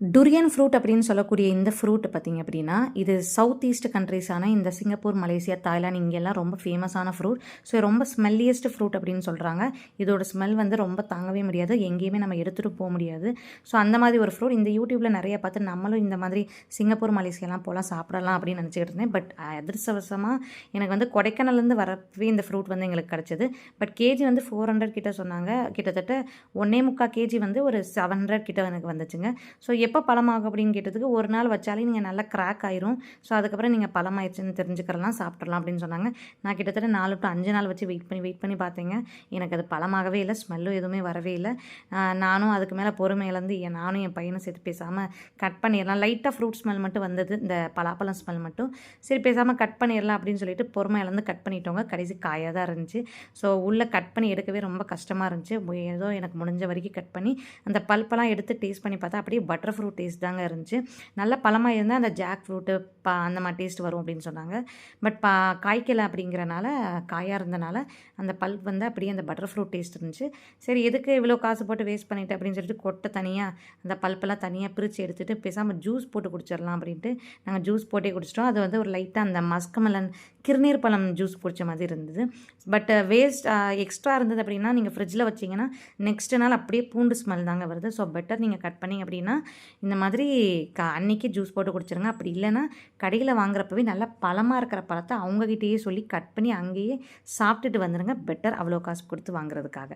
Durian fruit அப்படின்னு சொல்லக்கூடிய இந்த ஃப்ரூட் பார்த்திங்க அப்படின்னா இது சவுத் ஈஸ்ட் கண்ட்ரீஸான இந்த சிங்கப்பூர் மலேசியா தாய்லாந்து இங்கெல்லாம் ரொம்ப ஃபேமஸான ஃப்ரூட் ஸோ ரொம்ப ஸ்மெல்லியஸ்ட் ஃப்ரூட் அப்படின்னு சொல்கிறாங்க இதோட ஸ்மெல் வந்து ரொம்ப தாங்கவே முடியாது. எங்கேயுமே நம்ம எடுத்துகிட்டு போக முடியாது. ஸோ அந்த மாதிரி ஒரு ஃப்ரூட் இந்த யூடியூப்பில் நிறைய பார்த்து நம்மளும் இந்த மாதிரி சிங்கப்பூர் மலேசியாலாம் போகலாம் சாப்பிடலாம் அப்படின்னு நினச்சிக்கிட்டு இருந்தேன். பட் அதிர்ஷ்டவசமாக எனக்கு வந்து கொடைக்கானல்லேருந்து வரப்பவே இந்த ஃப்ரூட் வந்து எங்களுக்கு கிடச்சிது. பட் கேஜி வந்து ஃபோர் ஹண்ட்ரட் கிட்ட சொன்னாங்க. கிட்டத்தட்ட ஒன்னே முக்கால் கேஜி வந்து ஒரு செவன் ஹண்ட்ரட் கிட்ட எனக்கு வந்துச்சுங்க. ஸோ எப்போ பழமாகும் அப்படின்னு கேட்டதுக்கு ஒரு நாள் வச்சாலே நீங்கள் நல்லா கிராக் ஆயிரும். ஸோ அதுக்கப்புறம் நீங்கள் பழமாயிடுச்சுன்னு தெரிஞ்சுக்கிறலாம் சாப்பிட்றலாம் அப்படின்னு சொன்னாங்க. நான் கிட்டத்தட்ட நாலு டு அஞ்சு நாள் வச்சு வெயிட் பண்ணி வெயிட் பண்ணி பார்த்தேங்க. எனக்கு அது பழமாகவே இல்லை ஸ்மெல்லும் எதுவுமே வரவே இல்லை. நானும் அதுக்கு மேலே பொறுமையிலேருந்து என் நானும் என் பையனும் சேர்த்து பேசாமல் கட் பண்ணிடலாம். லைட்டாக ஃப்ரூட் ஸ்மெல் மட்டும் வந்தது இந்த பலாப்பழம் ஸ்மெல் மட்டும். சரி பேசாமல் கட் பண்ணிடலாம் அப்படின்னு சொல்லிட்டு பொறுமையிலேருந்து கட் பண்ணிட்டோங்க. கடைசி காயாக தான் இருந்துச்சு. ஸோ உள்ளே கட் பண்ணி எடுக்கவே ரொம்ப கஷ்டமாக இருந்துச்சு. ஏதோ எனக்கு முடிஞ்ச வரைக்கும் கட் பண்ணி அந்த பல்பெல்லாம் எடுத்து டேஸ்ட் பண்ணி பார்த்தா அப்படியே பட்டர் ஃப்ரூட் டேஸ்ட் தாங்க இருந்துச்சு. நல்ல பழமாக இருந்தால் அந்த ஜாக் ஃப்ரூட்டு பா அந்த மாதிரி டேஸ்ட் வரும் அப்படின்னு சொன்னாங்க. பட் பா காய்க்கலை அப்படிங்கிறனால காயாக இருந்தனால அந்த பல்ப் வந்து அப்படியே அந்த பட்டர் ஃப்ரூட் டேஸ்ட் இருந்துச்சு. சரி எதுக்கு இவ்வளோ காசு போட்டு வேஸ்ட் பண்ணிட்டு அப்படின்னு சொல்லிட்டு கொட்டை தனியாக அந்த பல்ப்பெல்லாம் தனியாக பிரித்து எடுத்துகிட்டு பேசாமல் ஜூஸ் போட்டு குடிச்சிடலாம் அப்படின்ட்டு நாங்கள் ஜூஸ் போட்டே குடிச்சிட்டோம். அது வந்து ஒரு லைட்டாக அந்த மஸ்கமலன் கிருநீர் பழம் ஜூஸ் பிடிச்ச மாதிரி இருந்தது. பட் வேஸ்ட் எக்ஸ்ட்ரா இருந்தது அப்படின்னா நீங்கள் ஃப்ரிட்ஜில் வச்சிங்கன்னா நெக்ஸ்ட் நாள் அப்படியே பூண்டு ஸ்மெல் தாங்க வருது. ஸோ பெட்டர் நீங்கள் கட் பண்ணிங்க அப்படின்னா இந்த மாதிரி க அன்னைக்கே ஜூஸ் போட்டு குடிச்சிருங்க. அப்படி இல்லைன்னா கடையில் வாங்குறப்பவே நல்லா பழமாக இருக்கிற பழத்தை அவங்கக்கிட்டேயே சொல்லி கட் பண்ணி அங்கேயே சாப்பிட்டுட்டு வந்துடுங்க பெட்டர் அவ்வளோ காசு கொடுத்து வாங்குறதுக்காக.